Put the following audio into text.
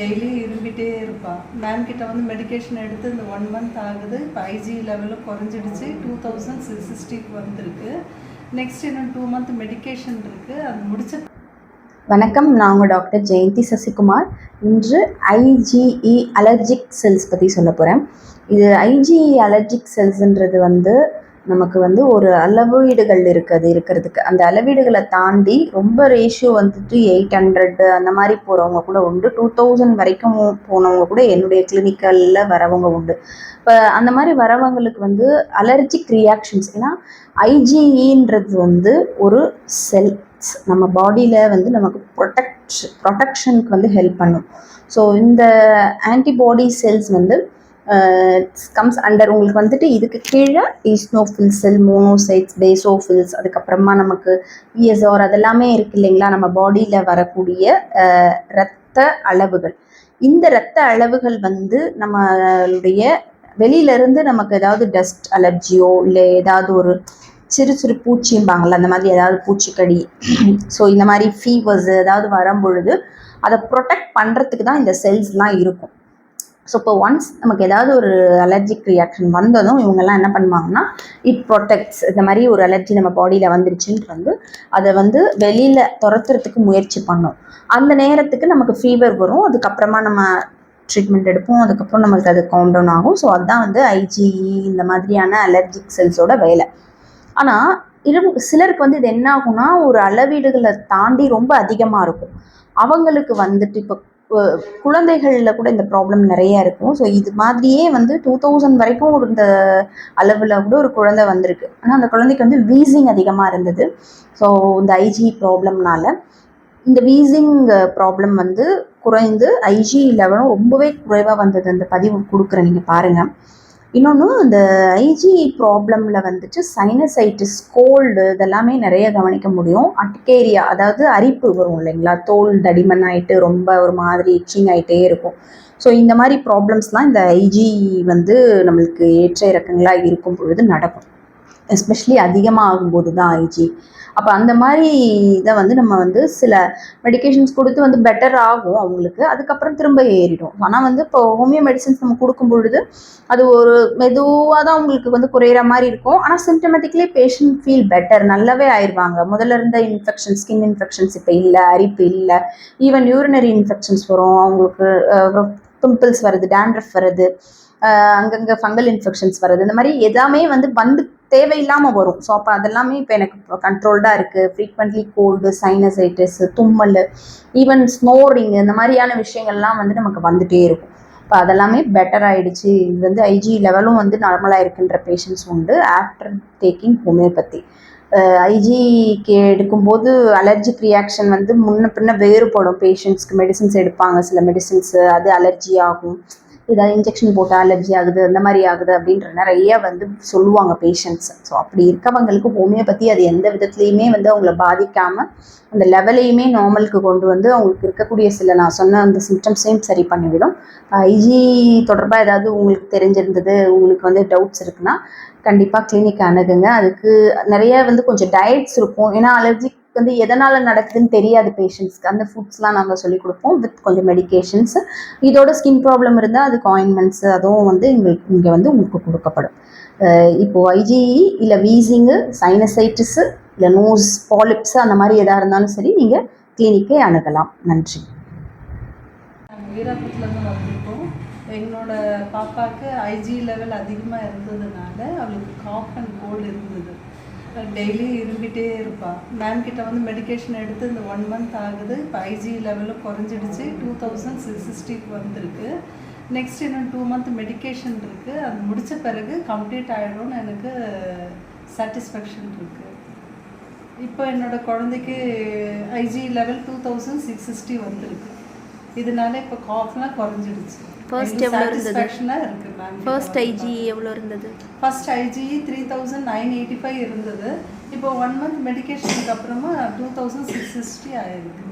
Daily இரும்பிட்டே இருப்பாள் ma'am கிட்ட வந்து மெடிகேஷன் எடுத்து இந்த ஒன் மந்த் ஆகுது. இப்போ ஐஜி லெவலும் குறைஞ்சிடுச்சு. டூ தௌசண்ட் சிக்ஸ் சிக்ஸ்டிக்கு வந்துருக்கு. நெக்ஸ்ட் இன்னும் டூ மந்த் மெடிக்கேஷன் இருக்குது அது முடிச்ச வணக்கம். நான் உங்கள் டாக்டர் ஜெயந்தி சசிகுமார். இன்று ஐஜிஇ அலர்ஜிக் செல்ஸ் பற்றி சொல்ல போகிறேன் இது ஐஜிஇ அலர்ஜிக் செல்ஸ்ன்றது வந்து நமக்கு வந்து ஒரு அளவீடுகள் இருக்குது இருக்கிறதுக்கு. அந்த அளவீடுகளை தாண்டி ரொம்ப ரேஷியோ வந்துட்டு எயிட் ஹண்ட்ரட் அந்த மாதிரி போகிறவங்க கூட உண்டு. டூ தௌசண்ட் வரைக்கும் போனவங்க கூட என்னுடைய கிளினிக்கலில் வரவங்க உண்டு. இப்போ அந்த மாதிரி வரவங்களுக்கு வந்து அலர்ஜிக் ரியாக்ஷன்ஸ் ஏன்னா ஐஜிஇன்றது வந்து ஒரு செல்ஸ் நம்ம பாடியில் வந்து நமக்கு ப்ரொடெக்ஷ் ப்ரொடெக்ஷனுக்கு வந்து ஹெல்ப் பண்ணும். ஸோ இந்த ஆன்டிபாடி செல்ஸ் வந்து கம்ஸ் அண்டர் உங்களுக்கு வந்துட்டு இதுக்கு கீழே ஈஸ்னோஃபில் செல் மோனோசைட்ஸ் பேசோஃபில்ஸ் அதுக்கப்புறமா நமக்கு இஎஸ்ஆர் அதெல்லாமே இருக்கு இல்லைங்களா? நம்ம பாடியில் வரக்கூடிய இரத்த அளவுகள். இந்த இரத்த அளவுகள் வந்து நம்மளுடைய வெளியிலேருந்து நமக்கு ஏதாவது டஸ்ட் அலர்ஜியோ இல்லை ஏதாவது ஒரு சிறு சிறு பூச்சிம்பாங்கள்ல அந்த மாதிரி ஏதாவது பூச்சிக்கடி ஸோ இந்த மாதிரி ஃபீவர்ஸ் ஏதாவது வரும்பொழுது அதை ப்ரொடெக்ட் பண்ணுறதுக்கு தான் இந்த செல்ஸ்லாம் இருக்கும். ஸோ இப்போ ஒன்ஸ் நமக்கு ஏதாவது ஒரு அலர்ஜிக் ரியாக்ஷன் வந்ததும் இவங்கெல்லாம் என்ன பண்ணுவாங்கன்னா இட் ப்ரொடெக்ட்ஸ் இந்த மாதிரி ஒரு அலர்ஜி நம்ம பாடியில் வந்துருச்சுன்ட்டு வந்து அதை வந்து வெளியில் துரத்துறதுக்கு முயற்சி பண்ணும். அந்த நேரத்துக்கு நமக்கு ஃபீவர் வரும். அதுக்கப்புறமா நம்ம ட்ரீட்மெண்ட் எடுப்போம். அதுக்கப்புறம் நம்மளுக்கு அது கவுண்ட் டவுன் ஆகும். ஸோ அதுதான் வந்து ஐஜிஇ இந்த மாதிரியான அலர்ஜிக் செல்ஸோட வேலை. ஆனால் இரு சிலருக்கு வந்து இது என்ன ஆகும்னா ஒரு அளவீடுகளை தாண்டி ரொம்ப அதிகமாக இருக்கும். அவங்களுக்கு வந்துட்டு இப்போ குழந்தைகளில் கூட இந்த ப்ராப்ளம் நிறைய இருக்கும். ஸோ இது மாதிரியே வந்து டூ தௌசண்ட் வரைக்கும் இந்த அளவில் கூட ஒரு குழந்தை வந்திருக்கு. ஆனால் அந்த குழந்தைக்கு வந்து வீசிங் அதிகமாக இருந்தது. ஸோ இந்த ஐஜி ப்ராப்ளம்னால இந்த வீசிங் ப்ராப்ளம் வந்து குறைந்து ஐஜி லெவலும் ரொம்பவே குறைவாக வந்தது. அந்த பதிவு கொடுக்குறேன் நீங்கள் பாருங்கள் இன்னொன்று இந்த ஐஜி ப்ராப்ளமில் வந்துட்டு சைனசைட்டிஸ் கோல்டு இதெல்லாமே நிறைய கவனிக்க முடியும். அட்கேரியா அதாவது அரிப்பு வரும் இல்லைங்களா? தோல் தடிமன் ஆகிட்டு ரொம்ப ஒரு மாதிரி இச்சிங் ஆகிட்டே இருக்கும். ஸோ இந்த மாதிரி ப்ராப்ளம்ஸ்லாம் இந்த ஐஜி வந்து நம்மளுக்கு ஏற்ற இறக்கங்களாக இருக்கும் பொழுது நடக்கும். எஸ்பெஷலி அதிகமாக ஆகும்போது தான் ஐஜி அப்போ அந்த மாதிரி இதை வந்து நம்ம வந்து சில மெடிகேஷன்ஸ் கொடுத்து வந்து பெட்டர் ஆகும் அவங்களுக்கு. அதுக்கப்புறம் திரும்ப ஏறிடும். ஆனால் வந்து இப்போ ஹோமியோ மெடிசன்ஸ் நம்ம கொடுக்கும் பொழுது அது ஒரு மெதுவாக தான் அவங்களுக்கு வந்து குறையிற மாதிரி இருக்கும். ஆனால் சிம்டமேட்டிக்லி பேஷண்ட் ஃபீல் பெட்டர் நல்லாவே ஆயிடுவாங்க முதல்ல இருந்த இன்ஃபெக்ஷன் ஸ்கின் இன்ஃபெக்ஷன்ஸ் இப்போ இல்லை அரிப்பு இல்லை. ஈவன் யூரினரி இன்ஃபெக்ஷன்ஸ் வரும். அவங்களுக்கு பிம்பிள்ஸ் வருது டேண்ட்ரஃப் வருது. அங்கங்கே ஃபங்கல் இன்ஃபெக்ஷன்ஸ் வருது இந்த மாதிரி எல்லாமே வந்து வந்து தேவையில்லாமல் வரும். ஸோ அப்போ அதெல்லாமே இப்போ எனக்கு கண்ட்ரோல்டாக இருக்குது ஃப்ரீக்வெண்ட்லி கோல்டு சைனசைட்டிஸ் தும்மல் ஈவன் ஸ்னோரிங் இந்த மாதிரியான விஷயங்கள்லாம் வந்து நமக்கு வந்துட்டே இருக்கும். இப்போ அதெல்லாமே பெட்டர் ஆயிடுச்சு. இது வந்து ஐஜி லெவலும் வந்து நார்மலாக இருக்கின்ற பேஷண்ட்ஸ் உண்டு. ஆஃப்டர் டேக்கிங் ஹோமியோபதி ஐஜிக்கு எடுக்கும்போது அலர்ஜிக் ரியாக்ஷன் வந்து முன்ன பின்ன வேறுபடும். பேஷண்ட்ஸ்க்கு மெடிசின்ஸ் எடுப்பாங்க. சில மெடிசின்ஸு அது அலர்ஜி ஆகும். ஏதாவது இன்ஜெக்ஷன் போட்டால் அலர்ஜி ஆகுது அந்த மாதிரி ஆகுது அப்படின்ற நிறைய வந்து சொல்லுவாங்க பேஷண்ட்ஸ் ஸோ அப்படி இருக்கவங்களுக்கு ஹோமியோபதி அது எந்த விதத்துலையுமே வந்து அவங்கள பாதிக்காமல் அந்த லெவலையுமே நார்மலுக்கு கொண்டு வந்து அவங்களுக்கு இருக்கக்கூடிய சில நான் சொன்ன அந்த சிம்டம்ஸையும் சரி பண்ணிவிடும். ஐஜி தொடர்பாக ஏதாவது உங்களுக்கு தெரிஞ்சிருந்தது உங்களுக்கு வந்து டவுட்ஸ் இருக்குன்னா கண்டிப்பாக கிளினிக் அணுகுங்க. அதுக்கு நிறைய வந்து கொஞ்சம் டயட்ஸ் இருக்கும். ஏன்னா அவங்களுக்கு வந்து எதனால் நடக்குதுன்னு தெரியாது பேஷண்ட்ஸ்க்கு அந்த ஃபுட்ஸ்லாம் நாங்கள் சொல்லிக் கொடுப்போம் வித் கொஞ்சம் மெடிகேஷன்ஸ் இதோட ஸ்கின் ப்ராப்ளம் இருந்தால் அதுக்கு ஆயின்மெண்ட்ஸ் அதுவும் வந்து எங்களுக்கு இங்கே வந்து உங்களுக்கு கொடுக்கப்படும். இப்போது இப்போ ஐஜிஇ இல்லை வீசிங்கு சைனசைட்டிஸு இல்லை நோஸ் பாலிப்ஸ் அந்த மாதிரி எதாக இருந்தாலும் சரி நீங்கள் கிளினிக்கே அணுகலாம். நன்றி. வீராபுரத்துலேருந்து வந்திருக்கோம் எங்களோட பாப்பாவுக்கு ஐஜி லெவல் அதிகமாக இருந்ததுனால அவளுக்கு காஃப் அண்ட் கோல்டு இருந்தது. டெய்லி இரும்பிட்டே இருப்பாள் மேம் கிட்ட வந்து மெடிகேஷன் எடுத்து இந்த ஒன் மந்த் ஆகுது. இப்போ ஐஜி லெவலில் குறைஞ்சிடுச்சு. டூ தௌசண்ட் சிக்ஸ் சிக்ஸ்டிக்கு வந்திருக்கு. நெக்ஸ்ட் இன்னும் டூ மந்த் மெடிக்கேஷன் இருக்குது அது முடித்த பிறகு கம்ப்ளீட் ஆகிடும்னு எனக்கு சாட்டிஸ்ஃபேக்ஷன் இருக்குது இப்போ என்னோடய குழந்தைக்கு IG level two thousand six sixty வந்திருக்கு. இதனால இப்போ காஃப்லாம் குறைஞ்சிடுச்சு. First எவ்வளவு இருந்தது? மேம் ஃபர்ஸ்ட் ஐஜி எவ்வளோ இருந்தது? First IG three thousand nine eighty five இருந்தது. இப்போ ஒன் மந்த் மெடிகேஷனுக்கு அப்புறமா டூ தௌசண்ட் சிக்ஸ் சிக்ஸ்டி ஆயிருக்கு.